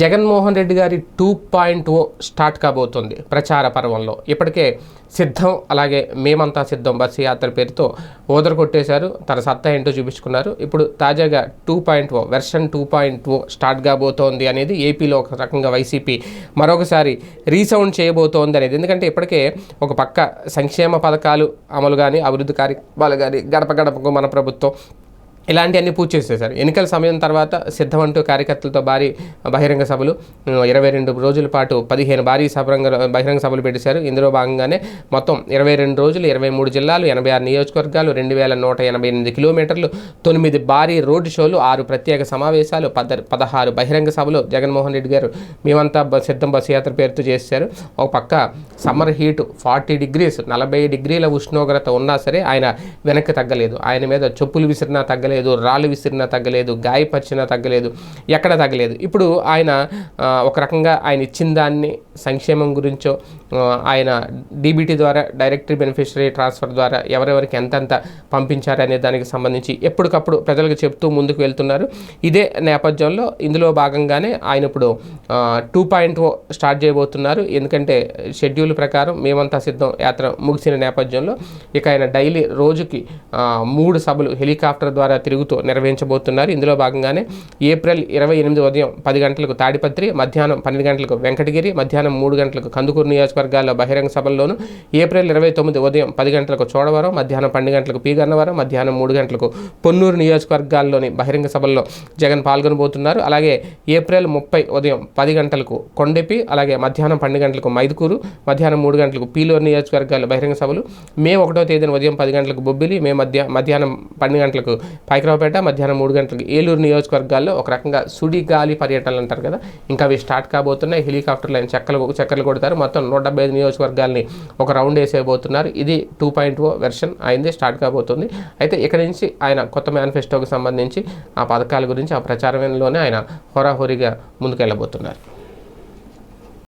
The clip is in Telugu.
జగన్మోహన్ రెడ్డి గారి టూ పాయింట్ ఓ స్టార్ట్ కాబోతుంది ప్రచార పర్వంలో. ఇప్పటికే సిద్ధం అలాగే మేమంతా సిద్ధం బస్సు యాత్ర పేరుతో ఓదర కొట్టేశారు. తన సత్తా ఏంటో చూపించుకున్నారు. ఇప్పుడు తాజాగా two point O version two point O start కాబోతోంది అనేది ఏపీలో ఒక రకంగా వైసీపీ మరొకసారి రీసౌండ్ చేయబోతోంది అనేది. ఎందుకంటే ఇప్పటికే ఒక పక్క సంక్షేమ పథకాలు అమలు కానీ అభివృద్ధి కార్యక్రమాలు కానీ గడప గడపకు మన ప్రభుత్వం ఇలాంటివన్నీ పూర్తి చేసేశారు. ఎన్నికల సమయం తర్వాత సిద్ధమంటూ కార్యకర్తలతో భారీ బహిరంగ సభలు ఇరవై రెండు రోజుల పాటు పదిహేను భారీ సభరంగ బహిరంగ సభలు పెట్టేశారు. ఇందులో భాగంగానే మొత్తం ఇరవై రెండు రోజులు ఇరవై మూడు జిల్లాలు ఎనభై ఆరు నియోజకవర్గాలు రెండు వేల నూట ఎనభై ఎనిమిది కిలోమీటర్లు తొమ్మిది భారీ రోడ్డు షోలు ఆరు ప్రత్యేక సమావేశాలు పద పదహారు బహిరంగ సభలు జగన్మోహన్ రెడ్డి గారు మేమంతా సిద్ధం బస్సు యాత్ర పేరుతో చేశారు. ఒక పక్క సమ్మర్ హీట్ ఫార్టీ డిగ్రీస్ నలభై డిగ్రీల ఉష్ణోగ్రత ఉన్నా సరే ఆయన వెనక్కి తగ్గలేదు. ఆయన మీద చెప్పులు విసిరినా తగ్గలేదు. రాళ్ళు విసిరినా తగ్గలేదు గాయపరిచినా తగ్గలేదు ఎక్కడ తగ్గలేదు. ఇప్పుడు ఆయన ఒక రకంగా ఆయన ఇచ్చిన దాన్ని సంక్షేమం గురించో ఆయన డీబీటీ ద్వారా డైరెక్టరీ బెనిఫిషరీ ట్రాన్స్ఫర్ ద్వారా ఎవరెవరికి ఎంతెంత పంపించారు అనే దానికి సంబంధించి ఎప్పటికప్పుడు ప్రజలకు చెప్తూ ముందుకు వెళ్తున్నారు. ఇదే నేపథ్యంలో ఇందులో భాగంగానే ఆయన ఇప్పుడు టూ పాయింట్ ఓ స్టార్ట్ చేయబోతున్నారు. ఎందుకంటే షెడ్యూల్ ప్రకారం మేమంతా సిద్ధం యాత్ర ముగిసిన నేపథ్యంలో ఇక ఆయన డైలీ రోజుకి మూడు సభలు హెలికాప్టర్ ద్వారా తిరుగుతూ నిర్వహించబోతున్నారు. ఇందులో భాగంగానే ఏప్రిల్ ఇరవై ఎనిమిది ఉదయం పది గంటలకు తాడిపత్రి మధ్యాహ్నం పన్నెండు గంటలకు వెంకటగిరి మధ్యాహ్నం మూడు గంటలకు కందుకూరు నియోజకవర్గాల్లో బహిరంగ సభల్లోను ఏప్రిల్ ఇరవై తొమ్మిది ఉదయం పది గంటలకు చోడవరం మధ్యాహ్నం పన్నెండు గంటలకు పీ గన్నవరం మధ్యాహ్నం మూడు గంటలకు పొన్నూరు నియోజకవర్గాల్లోని బహిరంగ సభల్లో జగన్ పాల్గొనబోతున్నారు. అలాగే ఏప్రిల్ ముప్పై ఉదయం పది గంటలకు కొండెపి అలాగే మధ్యాహ్నం పన్నెండు గంటలకు మైదుకూరు మధ్యాహ్నం మూడు గంటలకు పీలూరు నియోజకవర్గాల్లో బహిరంగ సభలు. మే ఒకటో తేదీన ఉదయం పది గంటలకు బొబ్బిలి మే మధ్య మధ్యాహ్నం పన్నెండు గంటలకు పాయకరావుపేట మధ్యాహ్నం మూడు గంటలకు ఏలూరు నియోజకవర్గాల్లో ఒక రకంగా సుడి గాలి పర్యటనలు అంటారు కదా. ఇంకా అవి స్టార్ట్ కాబోతున్నాయి. హెలికాప్టర్లు ఆయన చెక్కలు చక్కర్లు కొడతారు. మొత్తం నూట డెబ్బై ఐదు నియోజకవర్గాల్ని ఒక రౌండ్ వేసేయబోతున్నారు. ఇది టూ పాయింట్ ఓ వెర్షన్ అయింది స్టార్ట్ కాబోతుంది. అయితే ఇక్కడ నుంచి ఆయన కొత్త మేనిఫెస్టోకి సంబంధించి ఆ పథకాల గురించి ఆ ప్రచారంలోనే ఆయన హోరాహోరీగా ముందుకెళ్ళబోతున్నారు.